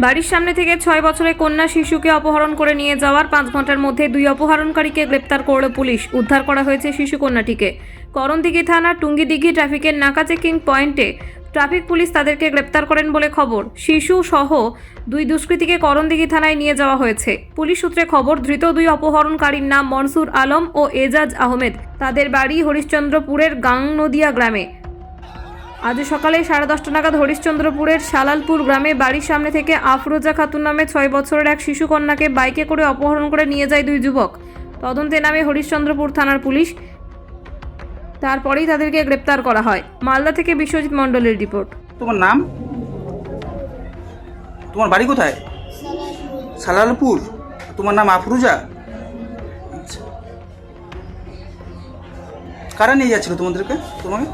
বাড়ির সামনে থেকে ছয় বছরের কন্যা শিশুকে অপহরণ করে নিয়ে যাওয়ার পাঁচ ঘণ্টার মধ্যে দুই অপহরণকারীকে গ্রেপ্তার করল পুলিশ। উদ্ধার করা হয়েছে শিশু কন্যাটিকে। করণদিঘি থানার টুঙ্গিদিঘি ট্রাফিকের নাকা চেকিং পয়েন্টে ট্রাফিক পুলিশ তাদেরকে গ্রেপ্তার করেন বলে খবর। শিশু সহ দুই দুষ্কৃতীকে করণদিঘি থানায় নিয়ে যাওয়া হয়েছে। পুলিশ সূত্রে খবর, ধৃত দুই অপহরণকারীর নাম মনসুর আলম ও এজাজ আহমেদ। তাদের বাড়ি হরিশ্চন্দ্রপুরের গাংনদিয়া গ্রামে। আজ সকালে সাড়ে দশটা নাগাদ হরিশ্চন্দ্রপুরের সালালপুর গ্রামে বাড়ির সামনে থেকে আফরোজা খাতুন নামে ছয় বছরের এক শিশু কন্যাকে বাইকে করে অপহরণ করে নিয়ে যায় দুই যুবক। তদন্তে নামে হরিশ্চন্দ্রপুর থানার পুলিশ। তারপরেই তাদেরকে গ্রেপ্তার করা হয়। মালদা থেকে বিশ্বজিৎ মণ্ডলের রিপোর্ট। তোমার নাম? তোমার বাড়ি কোথায়? সালালপুর তোমার নাম আফরুজা? আচ্ছা। কারা নিয়ে যাচ্ছিল তোমাদেরকে? তোমাকে?